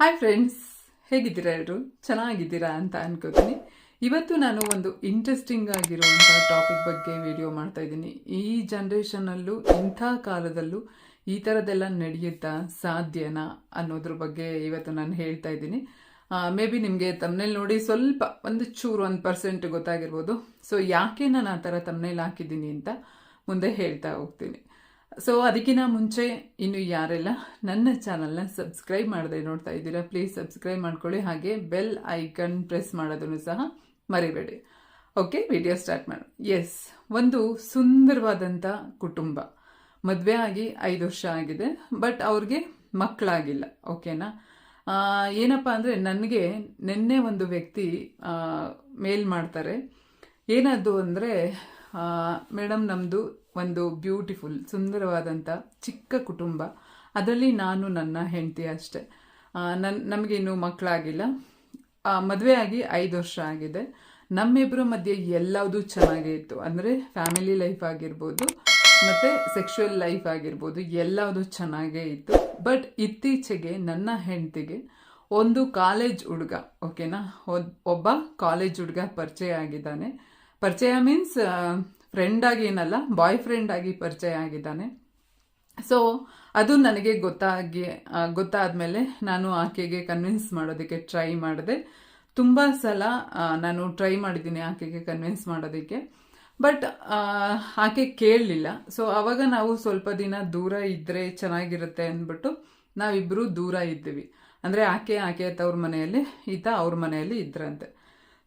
Hi friends ಹೇಗಿದ್ದೀರಾ ಎಲ್ಲರೂ ಚೆನ್ನಾಗಿದ್ದೀರಾ ಅಂತ ಅನ್ಕೋತೀನಿ. ಇವತ್ತು ನಾನು ಒಂದು ಇಂಟ್ರೆಸ್ಟಿಂಗ್ ಆಗಿರುವಂಥ ಟಾಪಿಕ್ ಬಗ್ಗೆ ವಿಡಿಯೋ ಮಾಡ್ತಾ ಇದ್ದೀನಿ. ಈ ಜನ್ರೇಷನಲ್ಲೂ ಇಂಥ ಕಾಲದಲ್ಲೂ ಈ ಥರದ್ದೆಲ್ಲ ನಡೆಯುತ್ತಾ ಸಾಧ್ಯನಾ ಅನ್ನೋದ್ರ ಬಗ್ಗೆ ಇವತ್ತು ನಾನು ಹೇಳ್ತಾ ಇದ್ದೀನಿ. ಮೇ ಬಿ ನಿಮಗೆ ತಮ್ಮನೇಲಿ ನೋಡಿ ಸ್ವಲ್ಪ ಒಂದು ಚೂರು ಒಂದು ಪರ್ಸೆಂಟ್ ಗೊತ್ತಾಗಿರ್ಬೋದು. ಸೊ ಯಾಕೆ ನಾನು ಆ ಥರ ತಮ್ಮನೇಲಿ ಹಾಕಿದ್ದೀನಿ ಅಂತ ಮುಂದೆ ಹೇಳ್ತಾ ಹೋಗ್ತೀನಿ. ಸೊ ಅದಕ್ಕಿಂತ ಮುಂಚೆ ಇನ್ನು ಯಾರೆಲ್ಲ ನನ್ನ ಚಾನಲ್ನ ಸಬ್ಸ್ಕ್ರೈಬ್ ಮಾಡದೆ ನೋಡ್ತಾ ಇದ್ದೀರಾ ಪ್ಲೀಸ್ ಸಬ್ಸ್ಕ್ರೈಬ್ ಮಾಡ್ಕೊಳ್ಳಿ. ಹಾಗೆ ಬೆಲ್ ಐಕನ್ ಪ್ರೆಸ್ ಮಾಡೋದನ್ನು ಸಹ ಮರಿಬೇಡಿ. ಓಕೆ ವಿಡಿಯೋ ಸ್ಟಾರ್ಟ್ ಮಾಡಿ. ಎಸ್ ಒಂದು ಸುಂದರವಾದಂಥ ಕುಟುಂಬ. ಮದುವೆ ಆಗಿ ಐದು ವರ್ಷ ಆಗಿದೆ ಬಟ್ ಅವ್ರಿಗೆ ಮಕ್ಕಳಾಗಿಲ್ಲ. ಓಕೆನಾ ಏನಪ್ಪ ಅಂದರೆ ನನಗೆ ನಿನ್ನೆ ಒಂದು ವ್ಯಕ್ತಿ ಮೇಲ್ ಮಾಡ್ತಾರೆ. ಏನದು ಅಂದರೆ ಮೇಡಮ್ ನಮ್ಮದು ಒಂದು ಬ್ಯೂಟಿಫುಲ್ ಸುಂದರವಾದಂಥ ಚಿಕ್ಕ ಕುಟುಂಬ. ಅದರಲ್ಲಿ ನಾನು ನನ್ನ ಹೆಂಡತಿ ಅಷ್ಟೆ. ನನ್ನ ನಮಗೆ ಇನ್ನೂ ಮಕ್ಕಳಾಗಿಲ್ಲ ಮದುವೆ ಆಗಿ ಐದು ವರ್ಷ ಆಗಿದೆ. ನಮ್ಮಿಬ್ಬರ ಮಧ್ಯೆ ಎಲ್ಲದೂ ಚೆನ್ನಾಗೇ ಇತ್ತು. ಅಂದರೆ ಫ್ಯಾಮಿಲಿ ಲೈಫ್ ಆಗಿರ್ಬೋದು, ಮತ್ತು ಸೆಕ್ಷುವಲ್ ಲೈಫ್ ಆಗಿರ್ಬೋದು ಎಲ್ಲದೂ ಚೆನ್ನಾಗೇ ಇತ್ತು. ಬಟ್ ಇತ್ತೀಚೆಗೆ ನನ್ನ ಹೆಂಡತಿಗೆ ಒಂದು ಕಾಲೇಜ್ ಹುಡುಗ, ಓಕೆನಾ? ಒಬ್ಬ ಕಾಲೇಜ್ ಹುಡುಗ ಪರಿಚಯ ಆಗಿದ್ದಾನೆ. ಪರಿಚಯ ಮೀನ್ಸ್ ಫ್ರೆಂಡ್ ಆಗಿ ಏನಲ್ಲ ಬಾಯ್ ಫ್ರೆಂಡ್ ಆಗಿ ಪರಿಚಯ ಆಗಿದ್ದಾನೆ. ಸೊ ಅದು ನನಗೆ ಗೊತ್ತಾಗಿ ಗೊತ್ತಾದ ಗೊತ್ತಾದ್ಮೇಲೆ ನಾನು ಆಕೆಗೆ ಕನ್ವಿನ್ಸ್ ಮಾಡೋದಕ್ಕೆ ಟ್ರೈ ಮಾಡಿದೆ. ತುಂಬ ಸಲ ನಾನು ಟ್ರೈ ಮಾಡಿದ್ದೀನಿ ಆಕೆಗೆ ಕನ್ವಿನ್ಸ್ ಮಾಡೋದಕ್ಕೆ. ಬಟ್ ಆಕೆ ಕೇಳಲಿಲ್ಲ. ಸೊ ಅವಾಗ ನಾವು ಸ್ವಲ್ಪ ದಿನ ದೂರ ಇದ್ದರೆ ಚೆನ್ನಾಗಿರುತ್ತೆ ಅಂದ್ಬಿಟ್ಟು ನಾವಿಬ್ಬರು ದೂರ ಇದ್ದೀವಿ. ಅಂದರೆ ಆಕೆ ಆಕೆ ತವ್ರ ಮನೆಯಲ್ಲಿ, ಈತ ಅವ್ರ ಮನೆಯಲ್ಲಿ ಇದ್ರಂತೆ.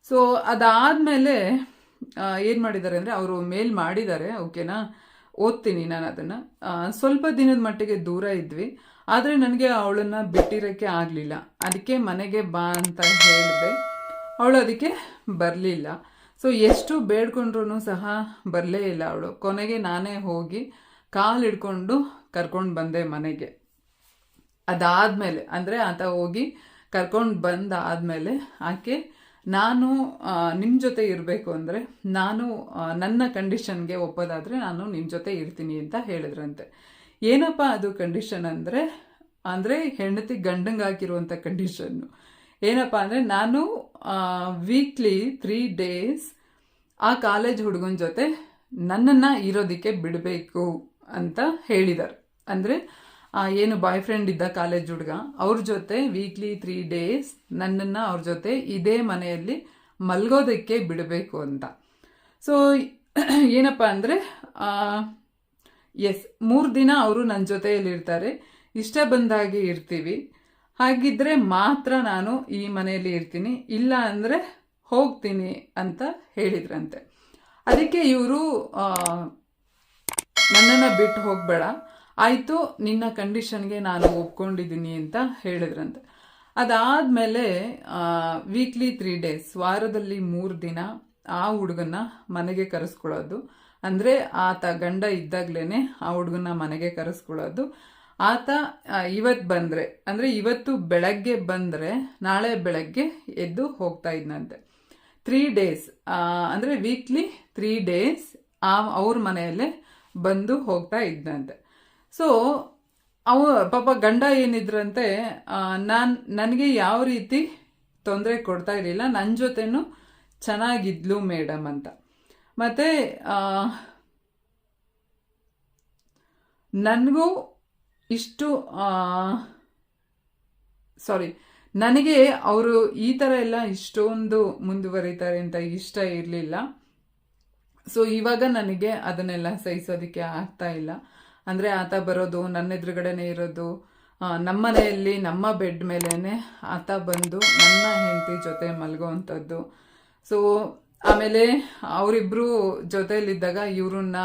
ಸೊ ಅದಾದಮೇಲೆ ಏನು ಮಾಡಿದ್ದಾರೆ ಅಂದರೆ ಅವರು ಮೇಲ್ ಮಾಡಿದ್ದಾರೆ, ಓಕೆನಾ? ಓದ್ತೀನಿ ನಾನು ಅದನ್ನು. ಸ್ವಲ್ಪ ದಿನದ ಮಟ್ಟಿಗೆ ದೂರ ಇದ್ವಿ. ಆದರೆ ನನಗೆ ಅವಳನ್ನು ಬಿಟ್ಟಿರೋಕ್ಕೆ ಆಗಲಿಲ್ಲ. ಅದಕ್ಕೆ ಮನೆಗೆ ಬಾ ಅಂತ ಹೇಳಿದೆ. ಅವಳು ಅದಕ್ಕೆ ಬರಲಿಲ್ಲ. ಸೊ ಎಷ್ಟು ಬೇಡ್ಕೊಂಡ್ರೂ ಸಹ ಬರಲೇ ಇಲ್ಲ ಅವಳು. ಕೊನೆಗೆ ನಾನೇ ಹೋಗಿ ಕಾಲು ಹಿಡ್ಕೊಂಡು ಕರ್ಕೊಂಡು ಬಂದೆ ಮನೆಗೆ. ಅದಾದ್ಮೇಲೆ, ಅಂದರೆ ಆತ ಹೋಗಿ ಕರ್ಕೊಂಡು ಬಂದ ಆದ್ಮೇಲೆ ಆಕೆ ನಾನು ನಿಮ್ಮ ಜೊತೆ ಇರಬೇಕು ಅಂದರೆ ನಾನು ನನ್ನ ಕಂಡೀಷನ್ಗೆ ಒಪ್ಪೋದಾದರೆ ನಾನು ನಿಮ್ಮ ಜೊತೆ ಇರ್ತೀನಿ ಅಂತ ಹೇಳಿದ್ರಂತೆ. ಏನಪ್ಪ ಅದು ಕಂಡೀಷನ್ ಅಂದರೆ ಅಂದರೆ ಹೆಂಡತಿ ಗಂಡಂಗಾಕಿರುವಂಥ ಕಂಡೀಷನ್ನು ಏನಪ್ಪ ಅಂದರೆ ನಾನು ವೀಕ್ಲಿ ತ್ರೀ ಡೇಸ್ ಆ ಕಾಲೇಜ್ ಹುಡುಗನ ಜೊತೆ ನನ್ನನ್ನು ಇರೋದಕ್ಕೆ ಬಿಡಬೇಕು ಅಂತ ಹೇಳಿದರು. ಅಂದರೆ ಏನು ಬಾಯ್ ಫ್ರೆಂಡ್ ಇದ್ದ ಕಾಲೇಜ್ ಹುಡುಗ, ಅವ್ರ ಜೊತೆ ವೀಕ್ಲಿ ತ್ರೀ ಡೇಸ್ ನನ್ನನ್ನು ಅವ್ರ ಜೊತೆ ಇದೇ ಮನೆಯಲ್ಲಿ ಮಲ್ಗೋದಕ್ಕೆ ಬಿಡಬೇಕು ಅಂತ. ಸೊ ಏನಪ್ಪ ಅಂದರೆ ಎಸ್ ಮೂರು ದಿನ ಅವರು ನನ್ನ ಜೊತೆಯಲ್ಲಿ ಇರ್ತಾರೆ. ಇಷ್ಟ ಬಂದಾಗೆ ಇರ್ತೀವಿ. ಹಾಗಿದ್ರೆ ಮಾತ್ರ ನಾನು ಈ ಮನೆಯಲ್ಲಿ ಇರ್ತೀನಿ. ಇಲ್ಲ ಅಂದರೆ ಹೋಗ್ತೀನಿ ಅಂತ ಹೇಳಿದ್ರಂತೆ. ಅದಕ್ಕೆ ಇವರು ನನ್ನನ್ನು ಬಿಟ್ಟು ಹೋಗಬೇಡ. ಆಯಿತು, ನಿನ್ನ ಕಂಡೀಷನ್ಗೆ ನಾನು ಒಪ್ಕೊಂಡಿದ್ದೀನಿ ಅಂತ ಹೇಳಿದ್ರಂತೆ. ಅದಾದಮೇಲೆ ವೀಕ್ಲಿ ತ್ರೀ ಡೇಸ್ ವಾರದಲ್ಲಿ ಮೂರು ದಿನ ಆ ಹುಡುಗನ್ನ ಮನೆಗೆ ಕರೆಸ್ಕೊಳ್ಳೋದು. ಅಂದರೆ, ಆತ ಗಂಡ ಇದ್ದಾಗಲೇ ಆ ಹುಡುಗನ ಮನೆಗೆ ಕರೆಸ್ಕೊಳ್ಳೋದು. ಆತ ಇವತ್ತು ಬಂದರೆ, ಅಂದರೆ ಇವತ್ತು ಬೆಳಗ್ಗೆ ಬಂದರೆ, ನಾಳೆ ಬೆಳಗ್ಗೆ ಎದ್ದು ಹೋಗ್ತಾ ಇದ್ನಂತೆ. ತ್ರೀ ಡೇಸ್ ಅಂದರೆ ವೀಕ್ಲಿ ತ್ರೀ ಡೇಸ್ ಆ ಅವ್ರ ಮನೆಯಲ್ಲೇ ಬಂದು ಹೋಗ್ತಾ ಇದ್ದಂತೆ ಸೊ ಅವ ಪಾಪ ಗಂಡ ಏನಿದ್ರಂತೆ ನಾನು, ನನಗೆ ಯಾವ ರೀತಿ ತೊಂದರೆ ಕೊಡ್ತಾ ಇರಲಿಲ್ಲ ನನ್ನ ಜೊತೆನೂ ಚೆನ್ನಾಗಿದ್ಲು ಮೇಡಮ್ ಅಂತ. ಮತ್ತೆ ನನಗೂ ಇಷ್ಟು ಸಾರಿ ನನಗೆ ಅವರು ಈ ಥರ ಎಲ್ಲ ಇಷ್ಟೊಂದು ಮುಂದುವರಿತಾರೆ ಅಂತ ಇಷ್ಟ ಇರಲಿಲ್ಲ. ಸೊ ಇವಾಗ ನನಗೆ ಅದನ್ನೆಲ್ಲ ಸಹಿಸೋದಕ್ಕೆ ಆಗ್ತಾ ಇಲ್ಲ. ಅಂದರೆ ಆತ ಬರೋದು, ನನ್ನ ಎದುರುಗಡೆನೇ ಇರೋದು ನಮ್ಮನೆಯಲ್ಲಿ ನಮ್ಮ ಬೆಡ್ ಮೇಲೇ ಆತ ಬಂದು ನನ್ನ ಹೆಂಡತಿ ಜೊತೆ ಮಲಗುವಂಥದ್ದು ಸೊ ಆಮೇಲೆ ಅವರಿಬ್ಬರು ಜೊತೆಯಲ್ಲಿದ್ದಾಗ ಇವ್ರನ್ನ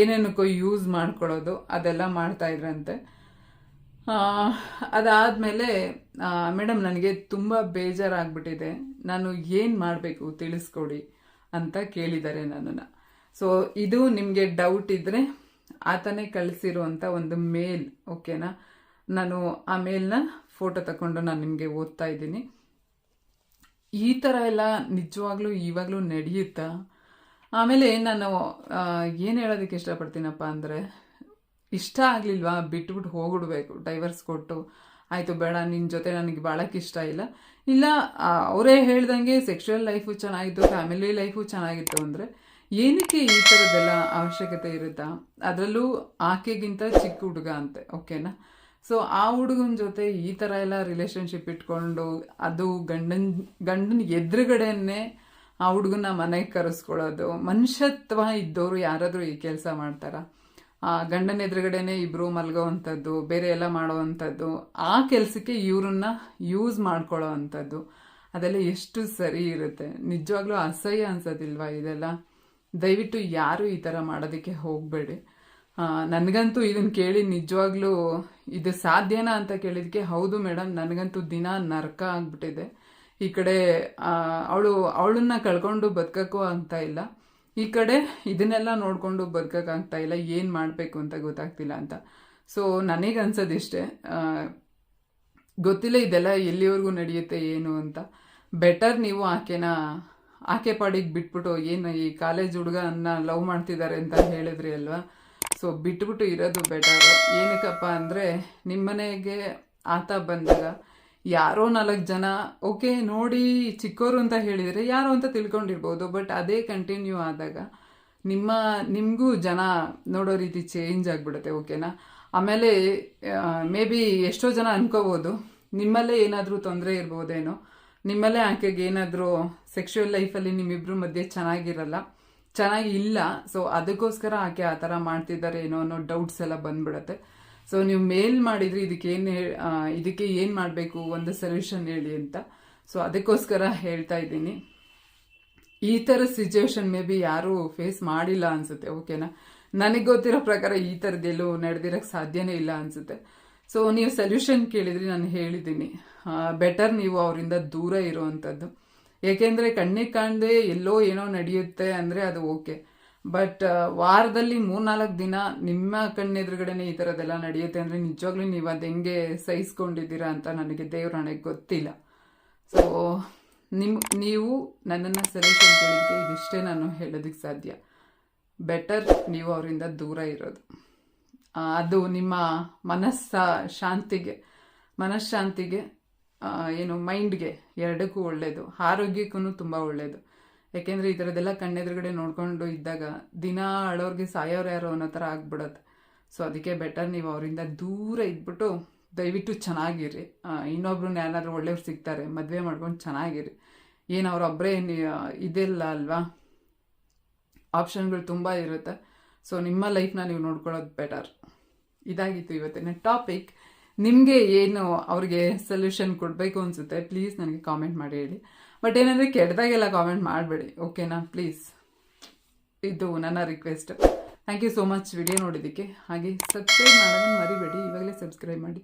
ಏನೇನಕ್ಕೂ ಏನೇನಕ್ಕೋ ಯೂಸ್ ಮಾಡ್ಕೊಳ್ಳೋದು ಅದೆಲ್ಲ ಮಾಡ್ತಾಯಿದ್ರಂತೆ ಅದಾದಮೇಲೆ ಮೇಡಮ್ ನನಗೆ ತುಂಬ ಬೇಜಾರಾಗ್ಬಿಟ್ಟಿದೆ. ನಾನು ಏನು ಮಾಡಬೇಕು ತಿಳಿಸ್ಕೊಡಿ ಅಂತ ಕೇಳಿದ್ದಾರೆ ನನ್ನನ್ನು. ಸೊ ಇದು ನಿಮಗೆ ಡೌಟ್ ಇದ್ದರೆ ಆತನೇ ಕಳಿಸಿರುವಂಥ ಒಂದು ಮೇಲ್ ಓಕೆನಾ ನಾನು ಆ ಮೇಲ್ನ ಫೋಟೋ ತಗೊಂಡು ನಾನು ನಿಮಗೆ ಓದ್ತಾ ಇದ್ದೀನಿ. ಈ ಥರ ಎಲ್ಲ ನಿಜವಾಗ್ಲೂ ಇವಾಗಲೂ ನಡೆಯುತ್ತಾ? ಆಮೇಲೆ ನಾನು ಏನು ಹೇಳೋದಕ್ಕೆ ಇಷ್ಟಪಡ್ತೀನಪ್ಪ ಅಂದರೆ, ಇಷ್ಟ ಆಗಲಿಲ್ವಾ? ಬಿಟ್ಬಿಟ್ಟು ಹೋಗ್ಬಿಡ್ಬೇಕು ಡೈವರ್ಸ್ ಕೊಟ್ಟು. ಆಯಿತು, ಬೇಡ ನಿನ್ನ ಜೊತೆ ನನಗೆ ಬಾಳಕ್ಕೆ ಇಷ್ಟ ಇಲ್ಲ. ಇಲ್ಲ ಅವರೇ ಹೇಳ್ದಂಗೆ ಸೆಕ್ಷುವಲ್ ಲೈಫು ಚೆನ್ನಾಗಿತ್ತು ಫ್ಯಾಮಿಲಿ ಲೈಫು ಚೆನ್ನಾಗಿತ್ತು ಅಂದರೆ ಏನಕ್ಕೆ ಈ ಥರದ್ದೆಲ್ಲ ಅವಶ್ಯಕತೆ ಇರುತ್ತಾ? ಅದರಲ್ಲೂ ಆಕೆಗಿಂತ ಚಿಕ್ಕ ಹುಡುಗ ಅಂತೆ ಓಕೆನಾ ಸೊ ಆ ಹುಡುಗನ ಜೊತೆ ಈ ಥರ ಎಲ್ಲ ರಿಲೇಶನ್ಶಿಪ್ ಇಟ್ಕೊಂಡು, ಅದು ಗಂಡನ ಗಂಡನ ಎದುರುಗಡೆನೇ ಆ ಹುಡುಗನ ಮನೆಗೆ ಕರೆಸ್ಕೊಳ್ಳೋದು, ಮನುಷ್ಯತ್ವ ಇದ್ದವರು ಯಾರಾದರೂ ಈ ಕೆಲಸ ಮಾಡ್ತಾರ? ಆ ಗಂಡನ ಎದುರುಗಡೆನೆ ಇಬ್ರು ಮಲ್ಗೋವಂಥದ್ದು, ಬೇರೆ ಎಲ್ಲ ಮಾಡೋವಂಥದ್ದು, ಆ ಕೆಲಸಕ್ಕೆ ಇವ್ರನ್ನ ಯೂಸ್ ಮಾಡ್ಕೊಳ್ಳೋ ಅಂಥದ್ದು ಅದೆಲ್ಲ ಎಷ್ಟು ಸರಿ ಇರುತ್ತೆ. ನಿಜವಾಗ್ಲೂ ಅಸಹ್ಯ ಅನ್ಸೋದಿಲ್ವಾ ಇದೆಲ್ಲ? ದಯವಿಟ್ಟು ಯಾರು ಈ ಥರ ಮಾಡೋದಕ್ಕೆ ಹೋಗಬೇಡಿ. ನನಗಂತೂ ಇದನ್ನ ಕೇಳಿ ನಿಜವಾಗ್ಲೂ ಇದು ಸಾಧ್ಯನಾ ಅಂತ ಕೇಳಿದಕ್ಕೆ ಹೌದು ಮೇಡಮ್ ನನಗಂತೂ ದಿನ ನರಕ ಆಗ್ಬಿಟ್ಟಿದೆ. ಈ ಕಡೆ ಅವಳು, ಅವಳನ್ನ ಕಳ್ಕೊಂಡು ಬದುಕಕ್ಕೂ ಆಗ್ತಾ ಇಲ್ಲ. ಈ ಕಡೆ ಇದನ್ನೆಲ್ಲ ನೋಡ್ಕೊಂಡು ಬದುಕಕ್ಕಾಗ್ತಾ ಇಲ್ಲ, ಏನು ಮಾಡಬೇಕು ಅಂತ ಗೊತ್ತಾಗ್ತಿಲ್ಲ ಅಂತ. ಸೊ ನನಗೆ ಅನ್ಸೋದಿಷ್ಟೇ ಗೊತ್ತಿಲ್ಲ ಇದೆಲ್ಲ ಎಲ್ಲಿವರೆಗೂ ನಡೆಯುತ್ತೆ, ಏನು ಅಂತ. ಬೆಟರ್ ನೀವು ಆಕೆನ ಆಕೆ ಪಾಡಿಗೆ ಬಿಟ್ಬಿಟ್ಟು, ಏನು ಈ ಕಾಲೇಜ್ ಹುಡುಗನ್ನ ಲವ್ ಮಾಡ್ತಿದ್ದಾರೆ ಅಂತ ಹೇಳಿದ್ರಿ ಅಲ್ವಾ? ಸೊ ಬಿಟ್ಬಿಟ್ಟು ಇರೋದು ಬೆಟರ್ ಏನಕ್ಕಪ್ಪ ಅಂದರೆ ನಿಮ್ಮನೆಗೆ ಆತ ಬಂದಾಗ ಯಾರೋ ನಾಲ್ಕು ಜನ, ಓಕೆ, ನೋಡಿ ಚಿಕ್ಕೋರು ಅಂತ ಹೇಳಿದರೆ ಯಾರೋ ಅಂತ ತಿಳ್ಕೊಂಡಿರ್ಬೋದು ಬಟ್ ಅದೇ ಕಂಟಿನ್ಯೂ ಆದಾಗ ನಿಮ್ಮ, ನಿಮಗೂ ಜನ ನೋಡೋ ರೀತಿ ಚೇಂಜ್ ಆಗಿಬಿಡುತ್ತೆ ಓಕೆನಾ ಆಮೇಲೆ ಮೇ ಬಿ ಎಷ್ಟೋ ಜನ ಅನ್ಕೋಬೋದು, ನಿಮ್ಮಲ್ಲೇ ಏನಾದರೂ ತೊಂದರೆ ಇರ್ಬೋದೇನೋ ನಿಮ್ಮಲ್ಲೇ ಆಕೆಗೆ ಏನಾದರೂ ಸೆಕ್ಷುವಲ್ ಲೈಫಲ್ಲಿ ನಿಮ್ಮಿಬ್ರು ಮಧ್ಯೆ ಚೆನ್ನಾಗಿರಲ್ಲ ಚೆನ್ನಾಗಿ ಇಲ್ಲ ಸೊ ಅದಕ್ಕೋಸ್ಕರ ಆಕೆ ಆ ಥರ ಮಾಡ್ತಿದ್ದಾರೆ ಏನೋ ಅನ್ನೋ ಡೌಟ್ಸ್ ಎಲ್ಲ ಬಂದ್ಬಿಡತ್ತೆ. ಸೊ ನೀವು ಮೇಲ್ ಮಾಡಿದ್ರಿ ಇದಕ್ಕೆ ಏನು ಇದಕ್ಕೆ ಏನು ಮಾಡಬೇಕು, ಒಂದು ಸೊಲ್ಯೂಷನ್ ಹೇಳಿ ಅಂತ. ಸೊ ಅದಕ್ಕೋಸ್ಕರ ಹೇಳ್ತಾ ಇದ್ದೀನಿ. ಈ ಥರ ಸಿಚುವೇಶನ್ ಮೇ ಬಿ ಯಾರೂ ಫೇಸ್ ಮಾಡಿಲ್ಲ ಅನ್ಸುತ್ತೆ ಓಕೆನಾ ನನಗೆ ಗೊತ್ತಿರೋ ಪ್ರಕಾರ ಈ ಥರದ್ದೆಲ್ಲೂ ನಡೆದಿರಕ್ಕೆ ಸಾಧ್ಯನೇ ಇಲ್ಲ ಅನ್ಸುತ್ತೆ. ಸೊ ನೀವು ಸೊಲ್ಯೂಷನ್ ಕೇಳಿದ್ರಿ ನಾನು ಹೇಳಿದ್ದೀನಿ. ಬೆಟರ್ ನೀವು ಅವರಿಂದ ದೂರ ಇರುವಂಥದ್ದು ಏಕೆಂದರೆ ಕಣ್ಣಿಗೆ ಕಾಣದೆ ಎಲ್ಲೋ ಏನೋ ನಡೆಯುತ್ತೆ ಅಂದರೆ ಅದು ಓಕೆ. ಬಟ್ ವಾರದಲ್ಲಿ ಮೂರ್ನಾಲ್ಕು ದಿನ ನಿಮ್ಮ ಕಣ್ಣೆದುರುಗಡೆನೆ ಈ ಥರದ್ದೆಲ್ಲ ನಡೆಯುತ್ತೆ ಅಂದರೆ ನಿಜವಾಗ್ಲೂ ನೀವು ಅದು ಹೆಂಗೆ ಸಹಿಸ್ಕೊಂಡಿದ್ದೀರಾ ಅಂತ ನನಗೆ ದೇವ್ರ ನನಗೆ ಗೊತ್ತಿಲ್ಲ. ಸೊ ನಿಮ್, ನೀವು ನನ್ನನ್ನು ಸೊಲ್ಯೂಷನ್ ಕೇಳಿದ್ದಕ್ಕೆ ಇದಿಷ್ಟೇ ನಾನು ಹೇಳೋದಕ್ಕೆ ಸಾಧ್ಯ. ಬೆಟರ್ ನೀವು ಅವರಿಂದ ದೂರ ಇರೋದು. ಅದು ನಿಮ್ಮ ಮನಸ್ಸ ಶಾಂತಿಗೆ, ಮನಃಶಾಂತಿಗೆ ಏನು ಮೈಂಡ್ಗೆ ಎರಡಕ್ಕೂ ಒಳ್ಳೆಯದು ಆರೋಗ್ಯಕ್ಕೂ ತುಂಬ ಒಳ್ಳೆಯದು ಯಾಕೆಂದರೆ ಈ ಥರದ್ದೆಲ್ಲ ಕಣ್ಣೆದುರುಗಡೆ ನೋಡಿಕೊಂಡು ಇದ್ದಾಗ ದಿನ ಅಳೋರಿಗೆ ಸಾಯೋರು ಯಾರೋ ಅನ್ನೋ ಥರ ಆಗ್ಬಿಡತ್ತೆ. ಸೊ ಅದಕ್ಕೆ ಬೆಟರ್ ನೀವು ಅವರಿಂದ ದೂರ ಇದ್ಬಿಟ್ಟು ದಯವಿಟ್ಟು ಚೆನ್ನಾಗಿರಿ. ಇನ್ನೊಬ್ರನ್ನ ಯಾರಾದರೂ ಒಳ್ಳೆಯವ್ರು ಸಿಗ್ತಾರೆ, ಮದುವೆ ಮಾಡ್ಕೊಂಡು ಚೆನ್ನಾಗಿರಿ. ಏನು ಅವ್ರೊಬ್ಬರೇ ಇದೆಲ್ಲ ಅಲ್ವಾ? ಆಪ್ಷನ್ಗಳು ತುಂಬ ಇರುತ್ತೆ. ಸೊ ನಿಮ್ಮ ಲೈಫ್ನ ನೀವು ನೋಡ್ಕೊಳ್ಳೋದು ಬೆಟರ್ ಇದಾಗಿತ್ತು ಇವತ್ತಿನ ಟಾಪಿಕ್ ನಿಮಗೆ ಏನು ಅವ್ರಿಗೆ ಸೊಲ್ಯೂಷನ್ ಕೊಡಬೇಕು ಅನಿಸುತ್ತೆ ಪ್ಲೀಸ್ ನನಗೆ ಕಾಮೆಂಟ್ ಮಾಡಿ ಹೇಳಿ. ಬಟ್ ಏನಂದರೆ ಕೆಟ್ಟದಾಗೆಲ್ಲ ಕಾಮೆಂಟ್ ಮಾಡಬೇಡಿ ಓಕೆನಾ ಪ್ಲೀಸ್ ಇದು ನನ್ನ request thank you so much video ನೋಡಿದ್ದಕ್ಕೆ. ಹಾಗೆ ಸಬ್ಸ್ಕ್ರೈಬ್ ಮಾಡೋದನ್ನು ಮರಿಬೇಡಿ, ಇವಾಗಲೇ ಸಬ್ಸ್ಕ್ರೈಬ್ ಮಾಡಿ.